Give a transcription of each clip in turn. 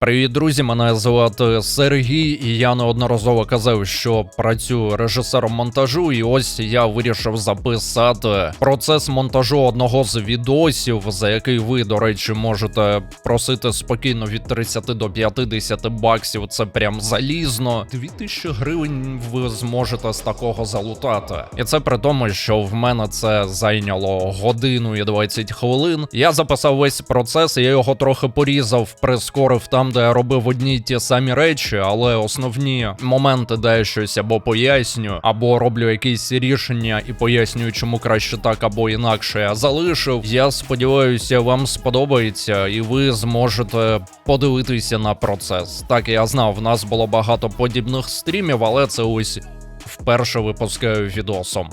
Привіт, друзі! Мене звати Сергій, і я неодноразово казав, що працюю режисером монтажу, і ось я вирішив записати процес монтажу одного з відосів, за який ви, до речі, можете просити спокійно від 30 до 50 баксів. Це прям залізно. 2000 гривень ви зможете з такого залутати. І це при тому, що в мене це зайняло годину і 20 хвилин. Я записав весь процес, я його трохи порізав, прискорив там, де я робив одні й ті самі речі, але основні моменти, де щось або пояснюю, або роблю якісь рішення і пояснюю, чому краще так або інакше я залишив. Я сподіваюся, вам сподобається, і ви зможете подивитися на процес. Так я знав, в нас було багато подібних стрімів, але це ось вперше випускаю відосом.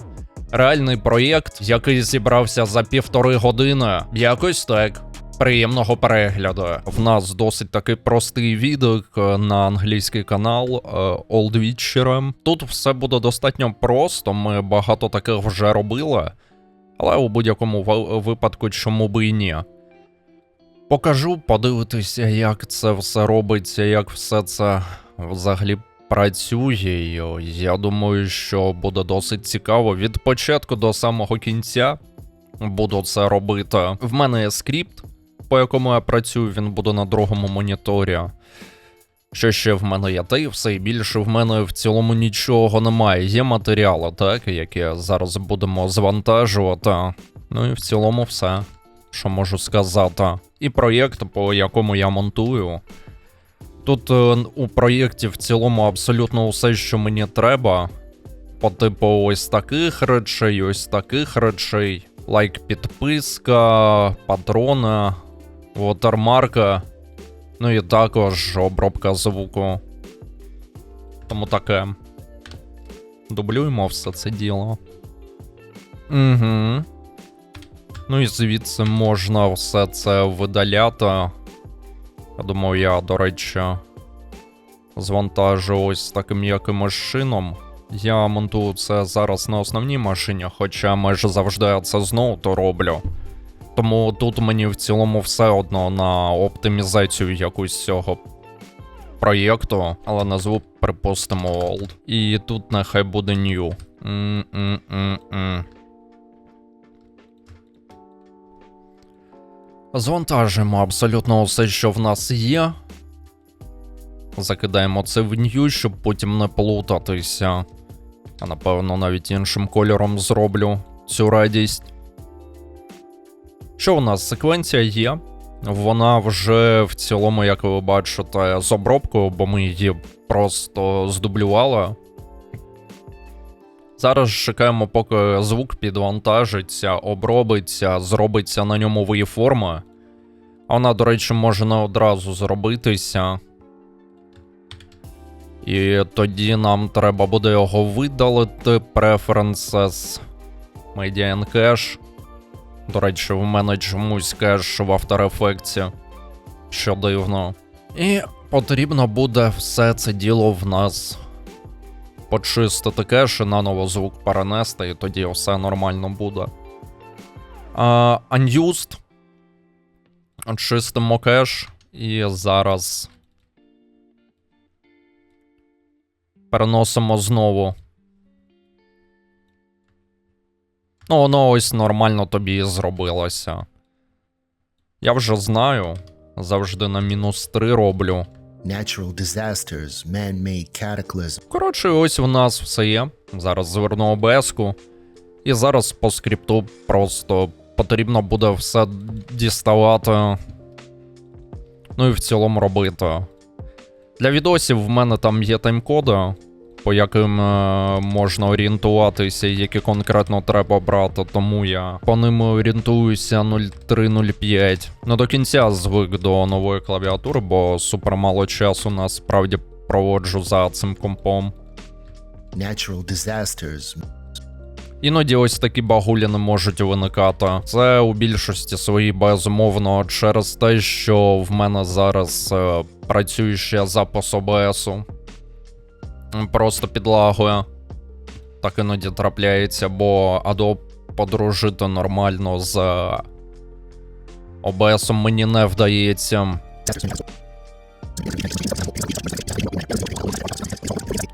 Реальний проєкт, який зібрався за півтори години, якось так. Приємного перегляду. В нас досить такий простий відео на англійський канал Witcher. Тут все буде достатньо просто. Ми багато таких вже робили, але у будь-якому ви- випадку, чому би і ні. Покажу, подивитися, як це все робиться, як все це взагалі працює. Я думаю, що буде досить цікаво від початку до самого кінця. Буду це робити. В мене є скрипт, по якому я працюю, він буде на другому моніторі. Що ще в мене є, та і все і більше в мене в цілому нічого немає. Є матеріали, так, які зараз будемо завантажувати. Ну і в цілому все, що можу сказати. І проєкт, по якому я монтую. Тут е, у проєкті в цілому абсолютно усе, що мені треба. По типу ось таких речей, ось таких речей. Лайк підписка, патрони, вотермарка. Ну і також обробка звуку. Тому таке. Дублюємо все це діло. Угу. Ну і звідси можна все це видаляти. Я думаю, я, до речі, звантажу ось таким якимось шином. Я монтую це зараз на основній машині, хоча майже завжди я це знову то роблю. Тому тут мені в цілому все одно на оптимізацію якусь цього проєкту, але назву, припустимо, Old. І тут нехай буде New. М-м-м-м. Звантажимо абсолютно все, що в нас є. Закидаємо це в New, щоб потім не плутатися. А напевно навіть іншим кольором зроблю цю радість. Що у нас? Секвенція є. Вона вже в цілому, як ви бачите, з обробкою, бо ми її просто здублювали. Зараз чекаємо, поки звук підвантажиться, обробиться, зробиться на ньому виєформа. Вона, до речі, може не одразу зробитися. І тоді нам треба буде його видалити. Preferences, Media and Cache. До речі, в мене чомусь кеш в After Effects. Що дивно. І потрібно буде все це діло в нас почистити кеш і наново звук перенести, і тоді все нормально буде. А, unused. Чистимо кеш. І зараз. Переносимо знову. Ну, воно ось нормально тобі і зробилося. Я вже знаю. Завжди на мінус 3 роблю. Natural disasters, man made cataclysms, Коротше, ось у нас все є. Зараз зверну ОБС-ку. І зараз по скрипту просто потрібно буде все діставати. Ну і в цілому робити. Для відосів в мене там є таймкоди, по яким е, можна орієнтуватися, які конкретно треба брати, тому я по ним орієнтуюся 0305. Не до кінця звик до нової клавіатури, бо супер мало часу насправді проводжу за цим компом. natural disasters, Іноді ось такі багулі не можуть виникати. Це у більшості своїй безумовно через те, що в мене зараз е, працює ще запис ОБСу просто підлагою. Так іноді трапляється, бо Adobe подружити нормально з OBS мені не вдається.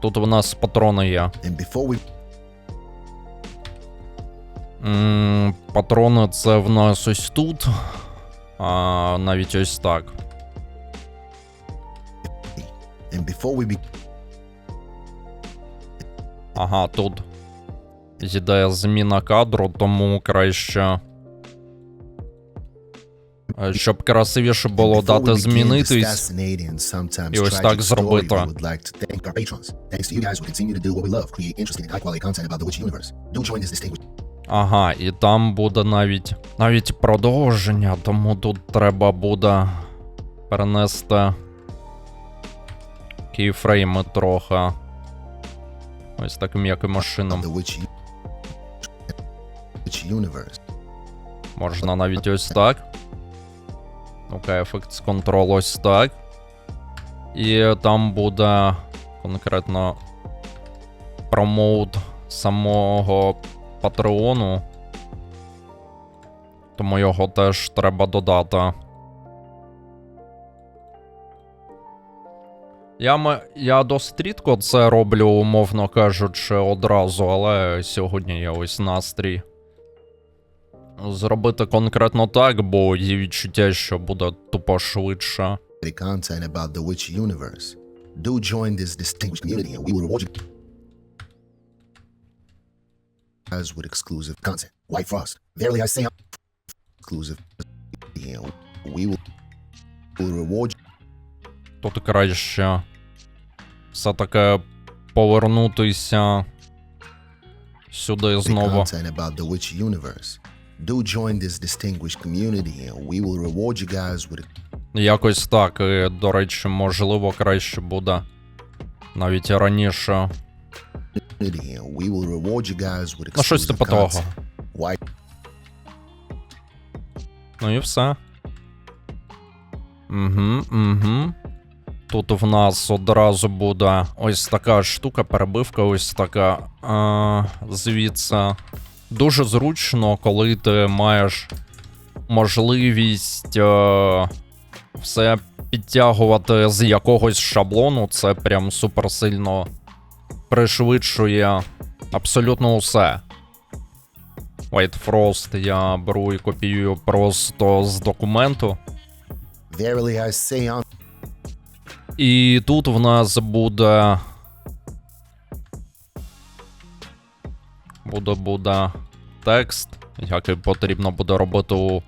Тут у нас патрони є. Mm, патрони це в нас ось тут, а навіть ось так. And before we Ага, тут йде зміна кадру, тому краще. е, Щоб красивіше було дати змінитись. І ось так зробити. Ага, і там буде навіть навіть продовження, тому тут треба буде перенести кейфрейми трохи. Ось таким of чином. Можна навіть ось так. Ну-ка, ефект з контрол ось так. І там буде конкретно промоут самого Патреону. Тому його теж треба додати. Я, я досить рідко це роблю, умовно кажучи, одразу, але сьогодні є ось настрій зробити конкретно так, бо є відчуття, що буде тупо швидше. Guys with exclusive content. White Frost. Verily I say, exclusive. We will reward you Тут краще все-таки повернутися сюди знову. Do join this distinguished community, and we will reward you guys with Якось так. І, до речі, можливо, краще буде навіть раніше. we will reward you guys with Ну, щось типу того. White Ну і все. Угу, угу. Тут в нас одразу буде ось така штука, перебивка, ось така. А, звідси. Дуже зручно, коли ти маєш можливість е, все підтягувати з якогось шаблону. Це прям супер сильно пришвидшує абсолютно усе. White Frost я беру і копіюю просто з документу. Verily I І тут в нас буде. Буде буде текст, який потрібно буде робити у.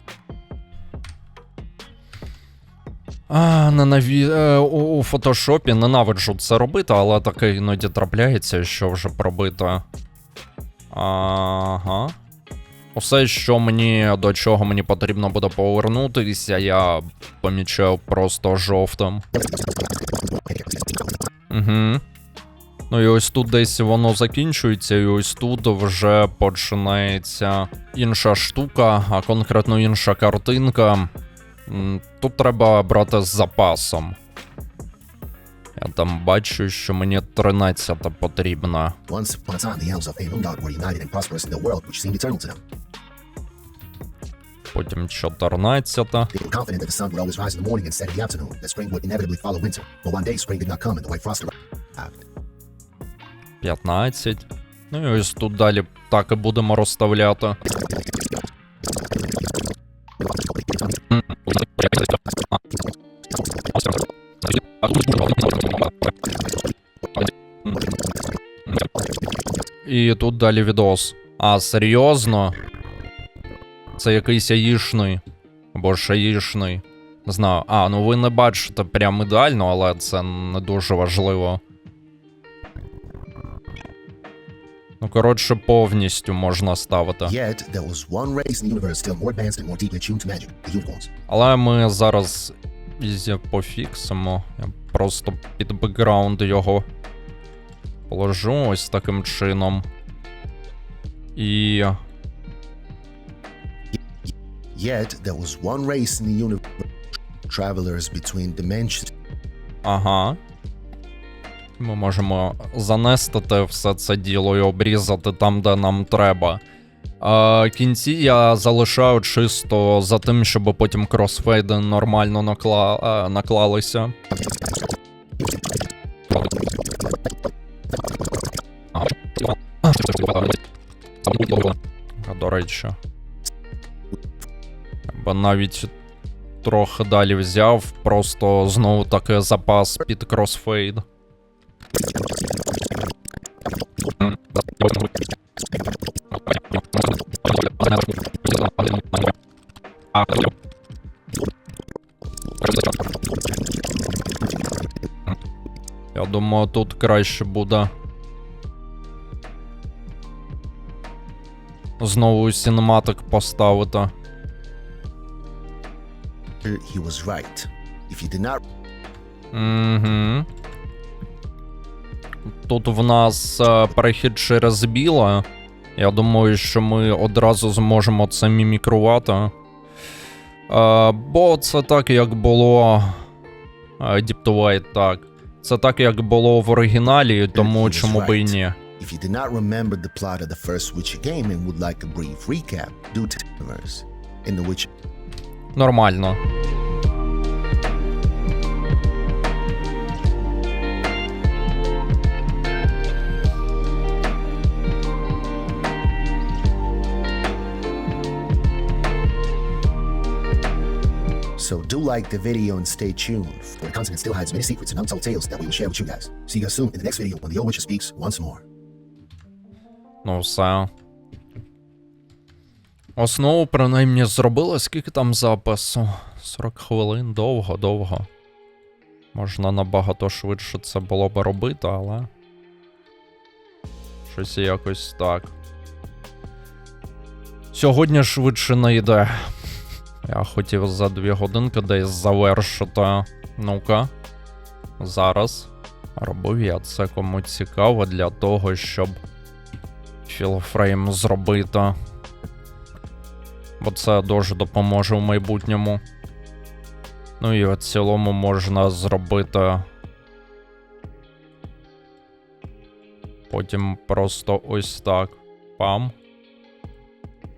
А, ненаві... е, у, фотошопі ненавиджу це робити, але таке іноді трапляється, що вже пробити. Ага. Усе, що мені до чого мені потрібно буде повернутися, я помічаю просто жовтим. Угу. Ну і ось тут десь воно закінчується, і ось тут вже починається інша штука, а конкретно інша картинка. Тут треба брати з запасом. Я там бачу, що мені 13 потрібна. Once upon a time, the elves of Aemundar were united and prosperous in a world which seemed eternal to them. Потім 14. They were confident that the sun would always rise in the morning and set in the afternoon, that spring would inevitably follow winter. But one day, spring did not come, and the white frost arrived. 15. Ну і ось тут далі так і будемо розставляти. І тут далі відос. А, серйозно? Це якийсь аїшний. Або ж аїшний. Не знаю. А, ну ви не бачите прям ідеально, але це не дуже важливо. Ну, коротше, повністю можна ставити. Але ми зараз ізі пофіксимо. Я просто під бекграунд його положу ось таким чином. І. Yet there was one race in the universe travelers between dimensions. Ага. Ми можемо занестити все це діло і обрізати там, де нам треба. А Кінці я залишаю чисто за тим, щоб потім кросфейди нормально накла... Е, наклалися. До речі. Бо навіть трохи далі взяв, просто знову таки запас під кросфейд. Я думаю, тут краще буде. Знову сінематик поставити. He was right. If you did not Угу. Тут в нас е, перехід через біле. Я думаю, що ми одразу зможемо це мімікрувати. Е, бо це так, як було. е, так. Це так, як було в оригіналі, тому чому би і ні. If you did not remember the plot of the first Witcher game and would like a brief recap, do to universe. In The Witcher Нормально. So do like the video and stay tuned, for the content still hides many secrets and untold tales that we will share with you guys. See you guys soon in the next video when the old Witcher speaks once more. Ну, все. Основу принаймні зробили, скільки там запису? 40 хвилин, довго, довго. Можна набагато швидше це було би робити, але. Щось якось так. Сьогодні швидше не йде. Я хотів за 2 годинки десь завершити. Ну-ка. Зараз. Робив я це кому цікаво для того, щоб філфрейм зробити. Бо це дуже допоможе в майбутньому. Ну і в цілому можна зробити. Потім просто ось так. Пам.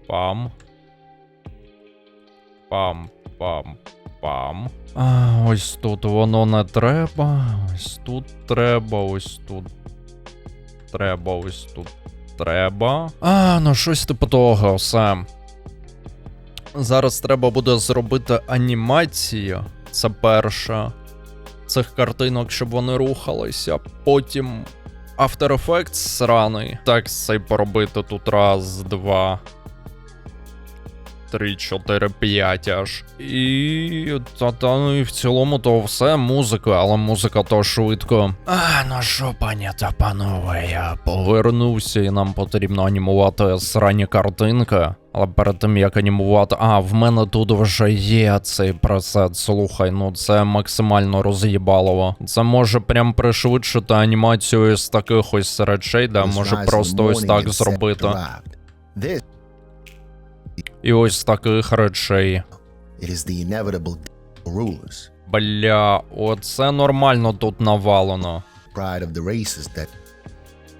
Пам. Пам. Пам. Пам. А, ось тут воно не треба. Ось тут треба, ось тут. Треба, ось тут треба. А, ну щось типу того, все. Зараз треба буде зробити анімацію. Це перше. Цих картинок, щоб вони рухалися. Потім After Effects сраний. Так, цей поробити тут раз, два. Три, чотири, п'ять аж. І. Та, та ну і в цілому то все музика, але музика то швидко. А, ну що, пані та панове, я повернувся, і нам потрібно анімувати срані картинки. Але перед тим як анімувати. А, в мене тут вже є цей пресет. Слухай, ну це максимально роз'їбалово. Це може прям пришвидшити анімацію з таких ось речей, де може просто ось так зробити. This І ось таких речей. it is the inevitable rulers, Бля, оце нормально тут навалено. pride of the races that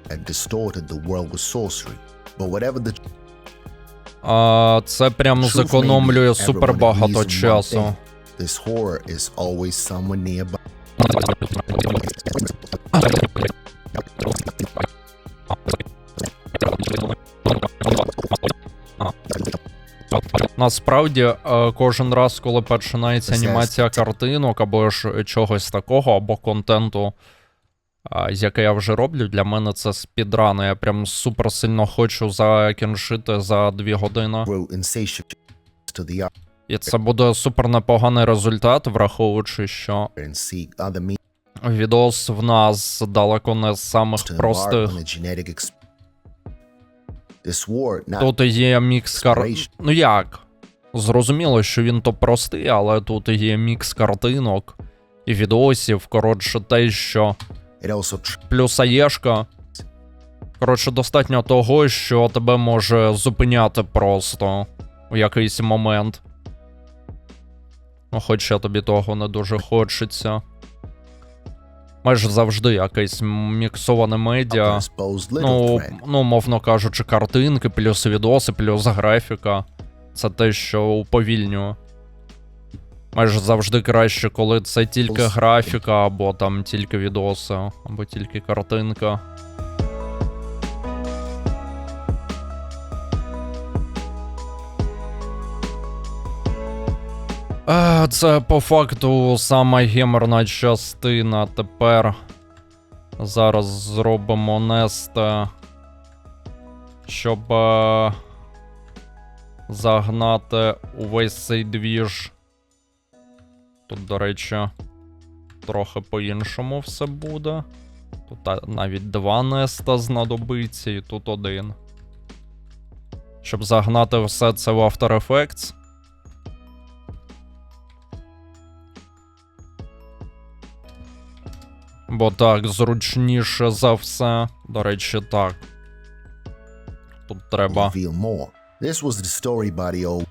had distorted the world with sorcery. But whatever the А, це прям зекономлює супер багато часу. This horror is always someone nearby. Насправді, е, кожен раз, коли починається анімація картинок або ж чогось такого, або контенту, а, яке я вже роблю, для мене це спідрани. Я прям супер сильно хочу закінчити за 2 години. І це буде супер непоганий результат, враховуючи, що відос в нас далеко не з самих простих. Тут є мікс кар... Ну як? Зрозуміло, що він то простий, але тут є мікс картинок і відосів. Коротше, те, що плюс аєшка. Коротше, достатньо того, що тебе може зупиняти просто у якийсь момент. Ну, хоча тобі того не дуже хочеться. Майже завжди якесь міксоване медіа. Ну, ну, мовно кажучи, картинки, плюс відоси, плюс графіка. Це те, що уповільнює. Майже завжди краще, коли це тільки графіка, або там тільки відоси, або тільки картинка. Це по факту сама геморна частина. Тепер зараз зробимо нест, щоб е, загнати увесь цей двіж. Тут, до речі, трохи по-іншому все буде. Тут навіть два неста знадобиться, і тут один. Щоб загнати все це в After Effects. Бо так зручніше за все. До речі, так. Тут треба. This was the story body old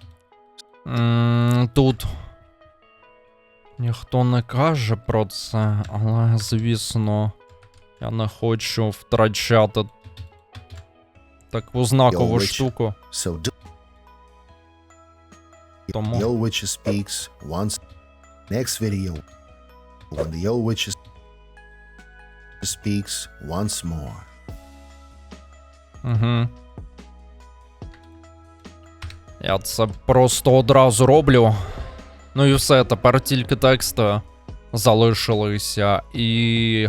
М, Тут. Ніхто не каже про це, але звісно, я не хочу втрачати таку знакову штуку. so do Тому. the old witches speaks once next video when the old witches speaks once more. Угу. Я це просто одразу роблю. Ну і все, тепер тільки тексти залишилися і.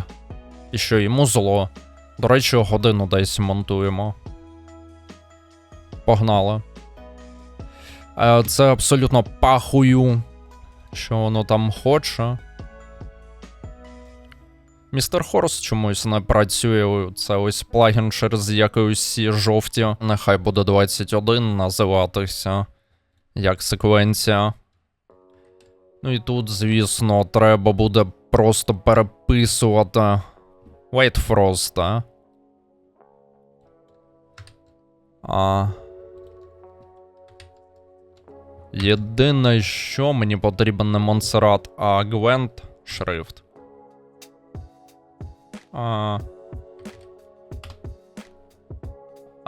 І що, і музло. До речі, годину десь монтуємо. Погнали. Е, Це абсолютно пахую, що воно там хоче. Містер Хорс чомусь не працює. Це ось плагін, через усі жовті. Нехай буде 21 називатися як секвенція. Ну і тут, звісно, треба буде просто переписувати Wait Frost, а? а. Єдине, що мені потрібен не Монсеррат, а Гвент шрифт. А,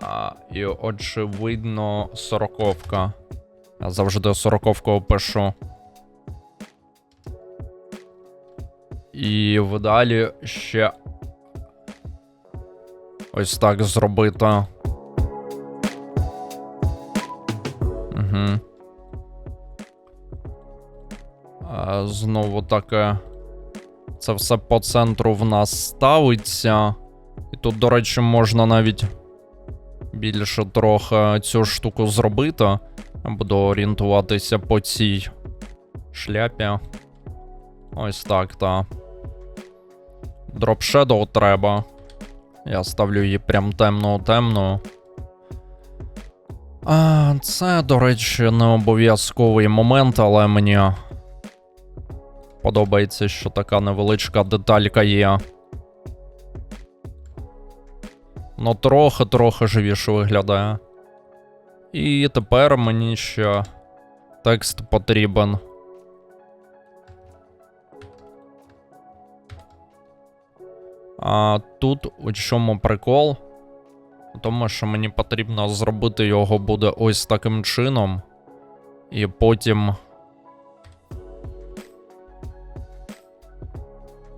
а, і очевидно, сороковка. Я завжди сороковку пишу. І вдалі ще. Ось так зробити. Угу. Знову таке. Це все по центру в нас ставиться. І тут, до речі, можна навіть більше трохи цю штуку зробити. Буду орієнтуватися по цій шляпі. Ось так, та. Shadow треба. Я ставлю її прям темно-темно. Це, до речі, не обов'язковий момент, але мені подобається, що така невеличка деталька є. Ну, трохи-трохи живіше виглядає. І тепер мені ще текст потрібен. А тут у чому прикол? Тому, що мені потрібно зробити його буде ось таким чином. І потім.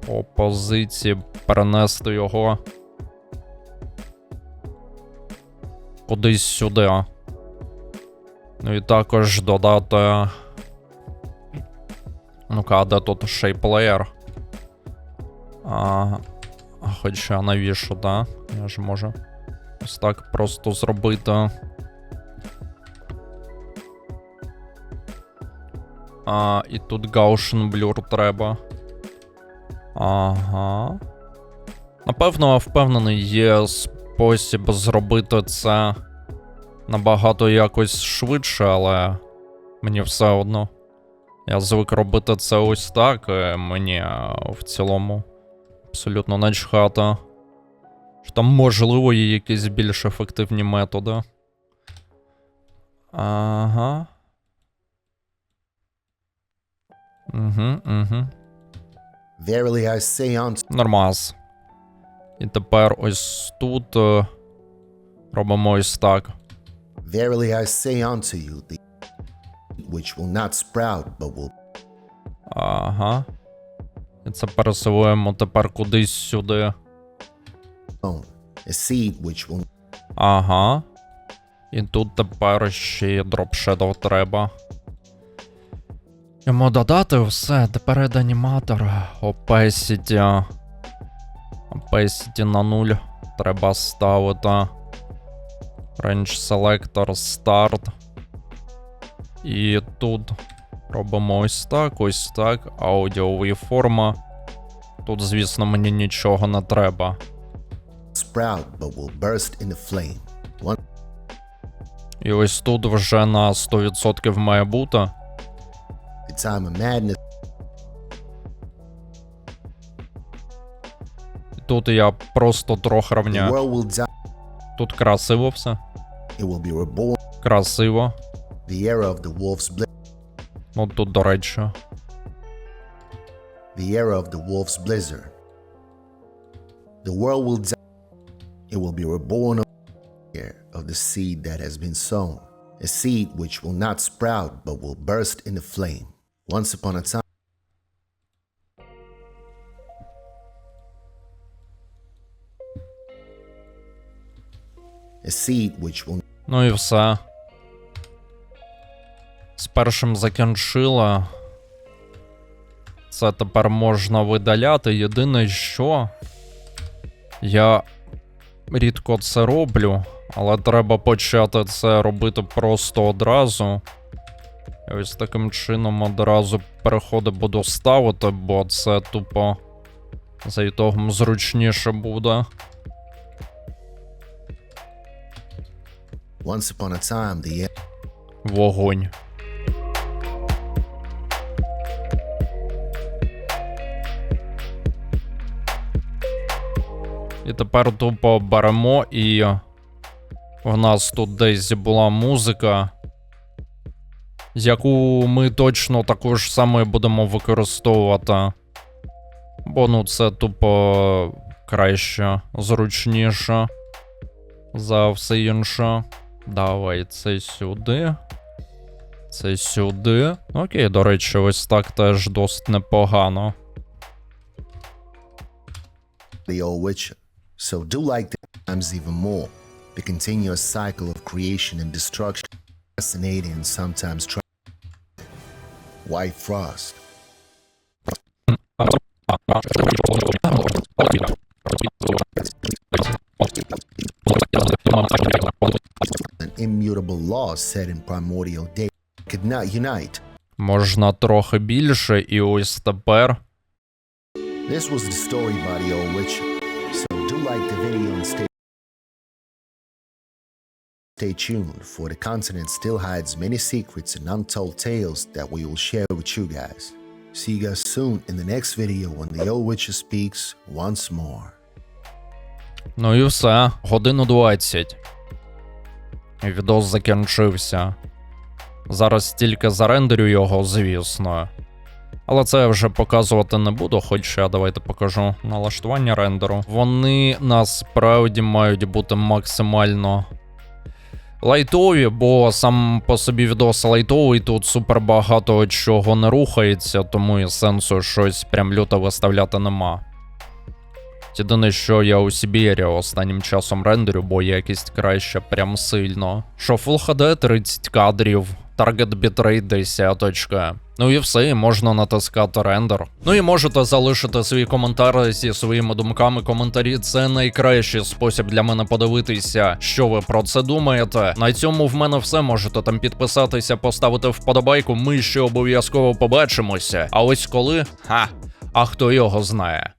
По позиції перенести його. Кудись сюди. Ну і також додати. Ну-ка, а де тут layer? А, хоча навіщо, да? Я ж можу ось так просто зробити. А, і тут Gaussian Blur треба. Ага. Напевно, впевнений, є спосіб зробити це набагато якось швидше, але мені все одно. Я звик робити це ось так. е, Мені е, в цілому абсолютно начхати. Що там можливо є якісь більш ефективні методи. Ага. Угу, угу. Verily I say unto Нормас. І тепер ось тут е, робимо ось так. verily I say unto you, the which will not sprout, but will Ага. І це пересилуємо тепер кудись сюди. a seed which will Ага. І тут тепер ще Shadow треба. Йому додати все, тепер аніматор. Opacity. Opacity на нуль. Треба ставити. Range Selector Start. І тут робимо ось так, ось так. Аудіо форма. Тут, звісно, мені нічого не треба. Sprout, but will burst into flame. One І ось тут вже на 100% має бути. the time of madness І тут я просто трохи the рівняю. world will die. Тут красиво все. It will be reborn. Красиво. The era of the wolf's blizzard. Ну тут, до речі. The era of the wolf's blizzard. The world will die. It will be reborn of of the seed that has been sown, a seed which will not sprout but will burst into flame. Once upon a time, Ну і все. З першим закінчила. Це тепер можна видаляти. Єдине, що я рідко це роблю, але треба почати це робити просто одразу. І ось таким чином одразу переходи буду ставити, бо це тупо за ітогом зручніше буде. once upon a time the Вогонь. І тепер тупо беремо і в нас тут десь була музика, яку ми точно також саме будемо використовувати. Бо ну це тупо краще, зручніше за все інше. Давай це сюди. Це сюди. Окей, до речі, ось так теж досить непогано. the old witcher. So do like the times even more. The continuous cycle of creation and destruction, fascinating and sometimes try. White frost. An immutable law set in primordial day could not unite. Можна трохи більше, і ось тепер. This was the story by the old witcher. Stay tuned, for the continent still hides many secrets and untold tales that we will share with you guys. See you guys soon in the next video when the old witcher speaks once more. Ну і все. Годину 20. Відос закінчився. Зараз тільки зарендерю його, звісно. Але це я вже показувати не буду, хоча давайте покажу налаштування рендеру. Вони насправді мають бути максимально лайтові, бо сам по собі відос лайтовий, тут супер багато чого не рухається, тому і сенсу щось прям люто виставляти нема. Єдине, що я у Сібірі останнім часом рендерю, бо якість краще прям сильно. Що Full HD 30 кадрів, таргет бітрейт 10. Ну і все, і можна натискати рендер. Ну і можете залишити свій коментар зі своїми думками. Коментарі це найкращий спосіб для мене подивитися, що ви про це думаєте. На цьому в мене все. Можете там підписатися, поставити вподобайку. Ми ще обов'язково побачимося. А ось коли. Ха, а хто його знає.